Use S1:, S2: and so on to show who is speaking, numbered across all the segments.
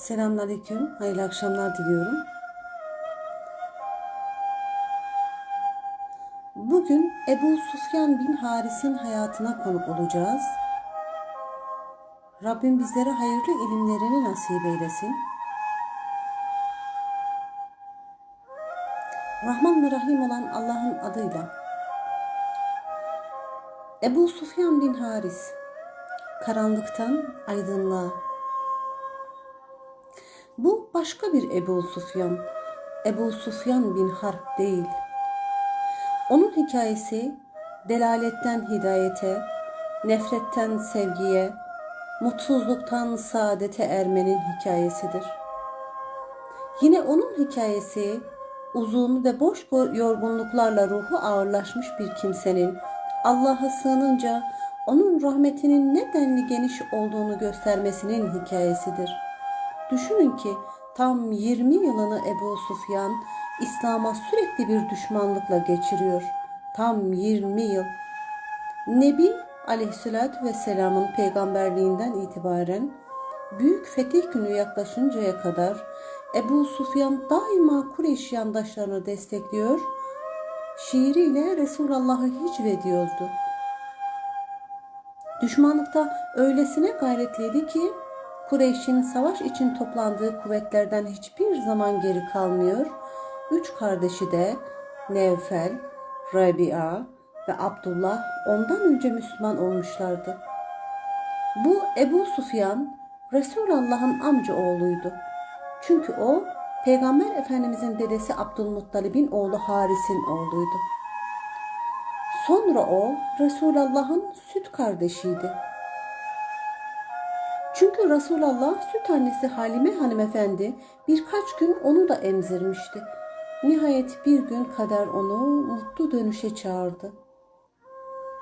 S1: Selamünaleyküm. Hayırlı akşamlar diliyorum. Bugün Ebu Sufyan bin Haris'in hayatına konuk olacağız. Rabbim bizlere hayırlı ilimlerini nasip eylesin. Rahman ve Rahim olan Allah'ın adıyla. Ebu Sufyan bin Haris, karanlıktan aydınlığa, başka bir Ebu Sufyan. Ebu Sufyan bin Harp değil. Onun hikayesi delaletten hidayete, nefretten sevgiye, mutsuzluktan saadete ermenin hikayesidir. Yine onun hikayesi uzun ve boş yorgunluklarla ruhu ağırlaşmış bir kimsenin Allah'a sığınınca onun rahmetinin ne denli geniş olduğunu göstermesinin hikayesidir.'' Düşünün ki tam 20 yılını Ebu Sufyan İslam'a sürekli bir düşmanlıkla geçiriyor. Tam 20 yıl. Nebi Aleyhisselatü Vesselam'ın peygamberliğinden itibaren büyük fetih günü yaklaşıncaya kadar Ebu Sufyan daima Kureyş yandaşlarını destekliyor, şiiriyle Resulullah'ı hicvediyordu. Düşmanlıkta öylesine gayretliydi ki Kureyş'in savaş için toplandığı kuvvetlerden hiçbir zaman geri kalmıyor. Üç kardeşi de Nevfel, Rabia ve Abdullah ondan önce Müslüman olmuşlardı. Bu Ebu Sufyan Resulullah'ın amca oğluydu. Çünkü o Peygamber Efendimizin dedesi Abdülmuttalib'in oğlu Haris'in oğluydu. Sonra o Resulullah'ın süt kardeşiydi. Çünkü Resulullah süt annesi Halime hanımefendi birkaç gün onu da emzirmişti. Nihayet bir gün kader onu mutlu dönüşe çağırdı.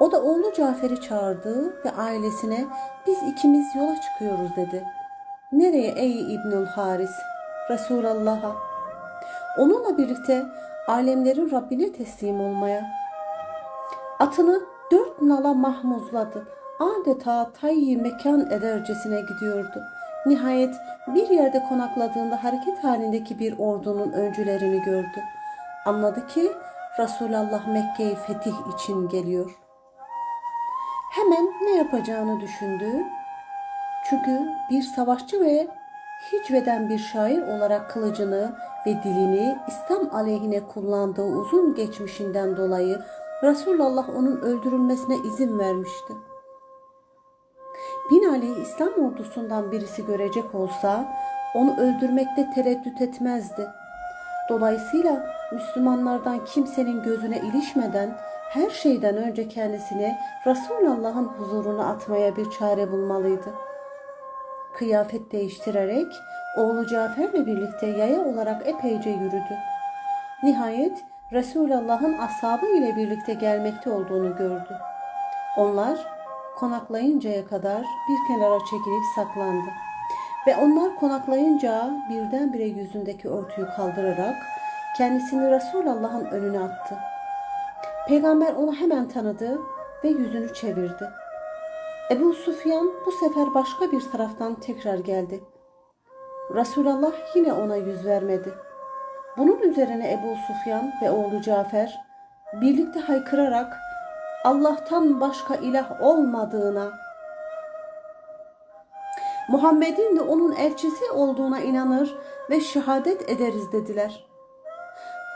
S1: O da oğlu Cafer'i çağırdı ve ailesine biz ikimiz yola çıkıyoruz dedi. Nereye ey İbnül Haris? Resulullah'a. Onunla birlikte alemlerin Rabbine teslim olmaya. Atını dört nala mahmuzladı adeta tayyi mekan edercesine gidiyordu. Nihayet bir yerde konakladığında hareket halindeki bir ordunun öncülerini gördü. Anladı ki Resulullah Mekke'yi fetih için geliyor. Hemen ne yapacağını düşündü. Çünkü bir savaşçı ve hicveden bir şair olarak kılıcını ve dilini İslam aleyhine kullandığı uzun geçmişinden dolayı Resulullah onun öldürülmesine izin vermişti. Binali'yi İslam ordusundan birisi görecek olsa onu öldürmekte tereddüt etmezdi. Dolayısıyla Müslümanlardan kimsenin gözüne ilişmeden her şeyden önce kendisini Resulullah'ın huzuruna atmaya bir çare bulmalıydı. Kıyafet değiştirerek oğlu Cafer'le birlikte yaya olarak epeyce yürüdü. Nihayet Resulullah'ın ashabı ile birlikte gelmekte olduğunu gördü. Onlar konaklayıncaya kadar bir kenara çekilip saklandı. Ve onlar konaklayınca birdenbire yüzündeki örtüyü kaldırarak kendisini Resulullah'ın önüne attı. Peygamber onu hemen tanıdı ve yüzünü çevirdi. Ebu Sufyan bu sefer başka bir taraftan tekrar geldi. Resulullah yine ona yüz vermedi. Bunun üzerine Ebu Sufyan ve oğlu Cafer birlikte haykırarak Allah'tan başka ilah olmadığına, Muhammed'in de onun elçisi olduğuna inanır ve şehadet ederiz dediler.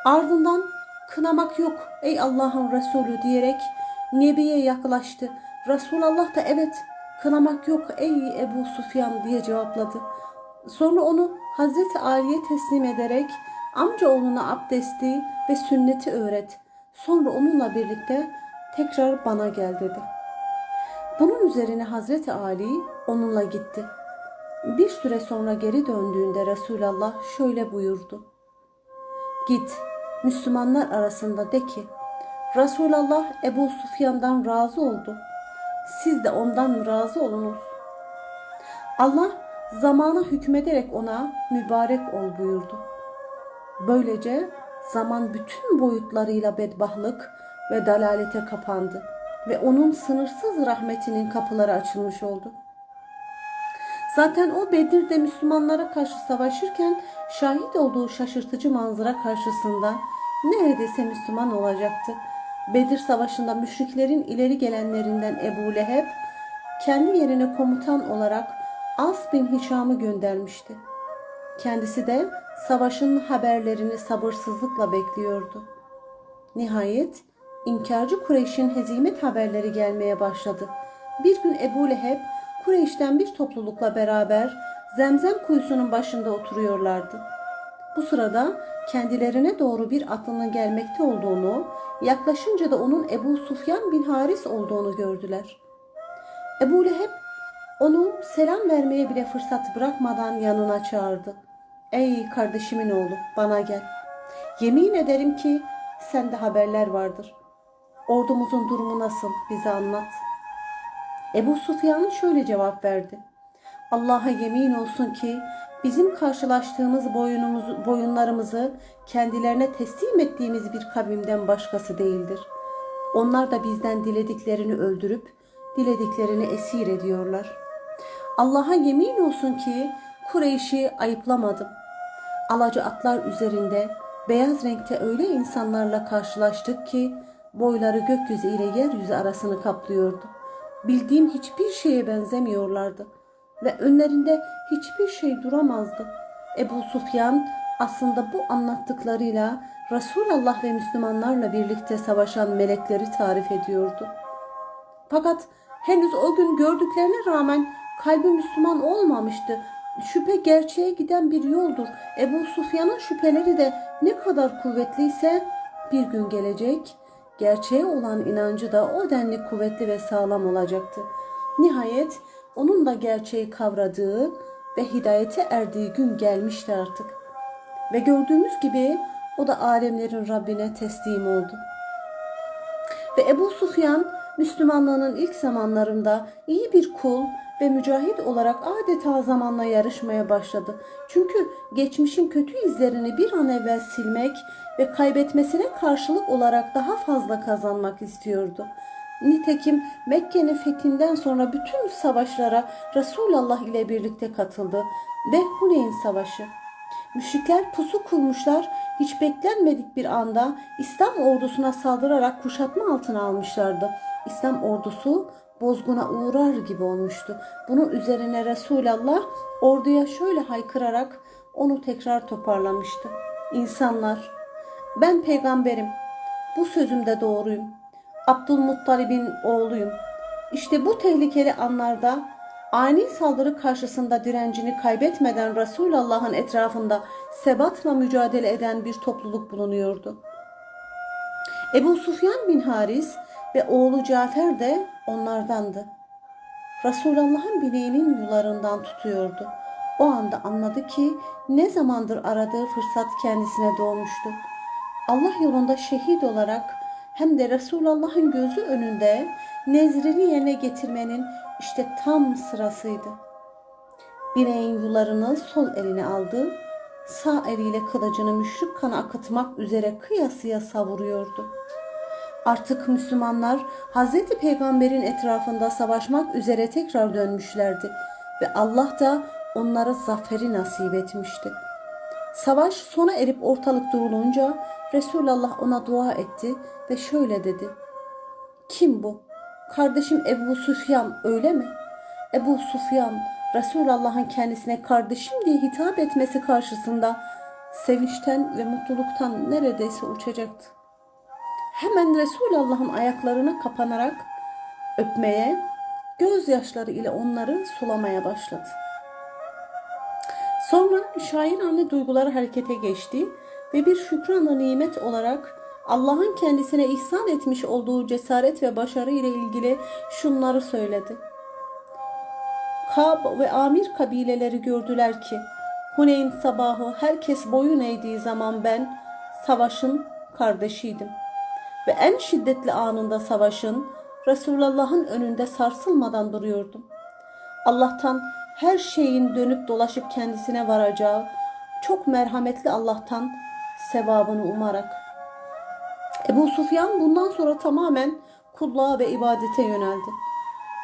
S1: Ardından kınamak yok ey Allah'ın Resulü diyerek Nebi'ye yaklaştı. Resulullah da evet kınamak yok ey Ebu Sufyan diye cevapladı. Sonra onu Hazreti Ali'ye teslim ederek amca oğluna abdesti ve sünneti öğret. Sonra onunla birlikte tekrar bana gel dedi. Bunun üzerine Hazreti Ali onunla gitti. Bir süre sonra geri döndüğünde Resulullah şöyle buyurdu. Git Müslümanlar arasında de ki Resulullah Ebu Sufyan'dan razı oldu. Siz de ondan razı olunuz. Allah zamana hükmederek ona mübarek ol buyurdu. Böylece zaman bütün boyutlarıyla bedbahlık ve dalalete kapandı ve onun sınırsız rahmetinin kapıları açılmış oldu. Zaten o Bedir'de Müslümanlara karşı savaşırken şahit olduğu şaşırtıcı manzara karşısında neredeyse Müslüman olacaktı. Bedir Savaşı'nda müşriklerin ileri gelenlerinden Ebu Leheb kendi yerine komutan olarak As bin Hişam'ı göndermişti. Kendisi de savaşın haberlerini sabırsızlıkla bekliyordu. Nihayet inkarcı Kureyş'in hezimet haberleri gelmeye başladı. Bir gün Ebu Leheb Kureyş'ten bir toplulukla beraber Zemzem kuyusunun başında oturuyorlardı. Bu sırada kendilerine doğru bir atlının gelmekte olduğunu, yaklaşınca da onun Ebu Sufyan bin Haris olduğunu gördüler. Ebu Leheb onu selam vermeye bile fırsat bırakmadan yanına çağırdı. Ey kardeşimin oğlu bana gel. Yemin ederim ki sende haberler vardır. Ordumuzun durumu nasıl bize anlat. Ebu Sufyan şöyle cevap verdi. Allah'a yemin olsun ki bizim karşılaştığımız boyunumuzu, boyunlarımızı kendilerine teslim ettiğimiz bir kavimden başkası değildir. Onlar da bizden dilediklerini öldürüp dilediklerini esir ediyorlar. Allah'a yemin olsun ki Kureyş'i ayıplamadım. Alacı atlar üzerinde beyaz renkte öyle insanlarla karşılaştık ki boyları gökyüzü ile yeryüzü arasını kaplıyordu. Bildiğim hiçbir şeye benzemiyorlardı ve önlerinde hiçbir şey duramazdı. Ebu Sufyan aslında bu anlattıklarıyla Resulullah ve Müslümanlarla birlikte savaşan melekleri tarif ediyordu. Fakat henüz o gün gördüklerine rağmen kalbi Müslüman olmamıştı. Şüphe gerçeğe giden bir yoldur. Ebu Sufyan'ın şüpheleri de ne kadar kuvvetliyse bir gün gelecek, gerçeğe olan inancı da o denli kuvvetli ve sağlam olacaktı. Nihayet onun da gerçeği kavradığı ve hidayete erdiği gün gelmişti artık. Ve gördüğümüz gibi o da alemlerin Rabbine teslim oldu. Ve Ebu Sufyan Müslümanlığının ilk zamanlarında iyi bir kul ve mücahit olarak adeta zamanla yarışmaya başladı. Çünkü geçmişin kötü izlerini bir an evvel silmek ve kaybetmesine karşılık olarak daha fazla kazanmak istiyordu. Nitekim Mekke'nin fethinden sonra bütün savaşlara Resulullah ile birlikte katıldı ve Huneyn Savaşı. Müşrikler pusu kurmuşlar, hiç beklenmedik bir anda İslam ordusuna saldırarak kuşatma altına almışlardı. İslam ordusu bozguna uğrar gibi olmuştu. Bunun üzerine Resulullah orduya şöyle haykırarak onu tekrar toparlamıştı. İnsanlar, ben peygamberim. Bu sözümde doğruyum. Abdülmuttalib'in oğluyum. İşte bu tehlikeli anlarda ani saldırı karşısında direncini kaybetmeden Resulullah'ın etrafında sebatla mücadele eden bir topluluk bulunuyordu. Ebu Sufyan bin Haris ve oğlu Cafer de onlardandı. Resulullah'ın bileğinin yularından tutuyordu. O anda anladı ki ne zamandır aradığı fırsat kendisine doğmuştu. Allah yolunda şehit olarak hem de Resulullah'ın gözü önünde nezrini yerine getirmenin işte tam sırasıydı. Bileğin yularını sol eline aldı, sağ eliyle kılıcını müşrik kanı akıtmak üzere kıyasıya savuruyordu. Artık Müslümanlar Hz. Peygamber'in etrafında savaşmak üzere tekrar dönmüşlerdi ve Allah da onlara zaferi nasip etmişti. Savaş sona erip ortalık durulunca Resulullah ona dua etti ve şöyle dedi. Kim bu? Kardeşim Ebu Sufyan öyle mi? Ebu Sufyan Resulullah'ın kendisine kardeşim diye hitap etmesi karşısında sevinçten ve mutluluktan neredeyse uçacaktı. Hemen Resulullah'ın ayaklarına kapanarak öpmeye, gözyaşları ile onları sulamaya başladı. Sonra şair anne duyguları harekete geçti ve bir şükranla nimet olarak Allah'ın kendisine ihsan etmiş olduğu cesaret ve başarı ile ilgili şunları söyledi. Kab ve Amir kabileleri gördüler ki Huneyn sabahı herkes boyun eğdiği zaman ben savaşın kardeşiydim. Ve en şiddetli anında savaşın Resulullah'ın önünde sarsılmadan duruyordum. Allah'tan her şeyin dönüp dolaşıp kendisine varacağı çok merhametli Allah'tan sevabını umarak. Ebu Sufyan bundan sonra tamamen kulluğa ve ibadete yöneldi.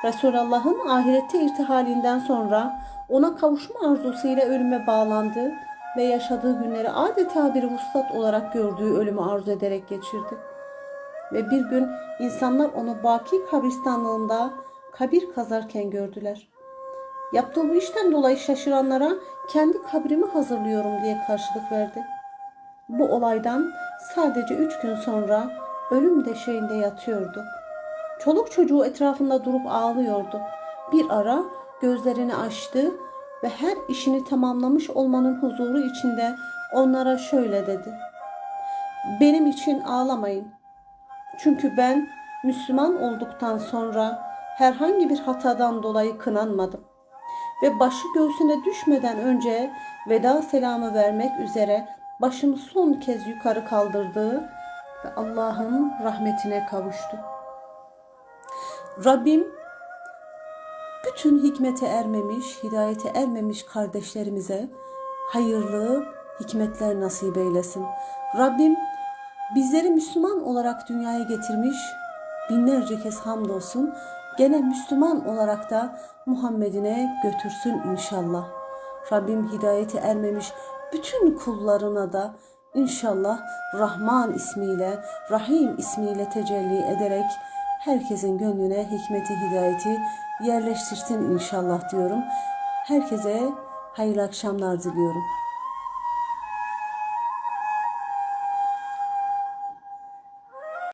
S1: Resulullah'ın ahirette irtihalinden sonra ona kavuşma arzusuyla ölüme bağlandı ve yaşadığı günleri adeta bir vuslat olarak gördüğü ölümü arzu ederek geçirdi. Ve bir gün insanlar onu Baki kabristanlığında kabir kazarken gördüler. Yaptığı bu işten dolayı şaşıranlara kendi kabrimi hazırlıyorum diye karşılık verdi. Bu olaydan sadece üç gün sonra ölüm deşeğinde yatıyordu. Çoluk çocuğu etrafında durup ağlıyordu. Bir ara gözlerini açtı ve her işini tamamlamış olmanın huzuru içinde onlara şöyle dedi. Benim için ağlamayın. Çünkü ben Müslüman olduktan sonra herhangi bir hatadan dolayı kınanmadım. Ve başı göğsüne düşmeden önce veda selamı vermek üzere başını son kez yukarı kaldırdı ve Allah'ın rahmetine kavuştu. Rabbim bütün hikmete ermemiş, hidayete ermemiş kardeşlerimize hayırlı hikmetler nasip eylesin. Rabbim bizleri Müslüman olarak dünyaya getirmiş, binlerce kez hamdolsun. Gene Müslüman olarak da Muhammed'ine götürsün inşallah. Rabbim hidayete ermemiş bütün kullarına da inşallah Rahman ismiyle, Rahim ismiyle tecelli ederek herkesin gönlüne hikmeti, hidayeti yerleştirsin inşallah diyorum. Herkese hayırlı akşamlar diliyorum.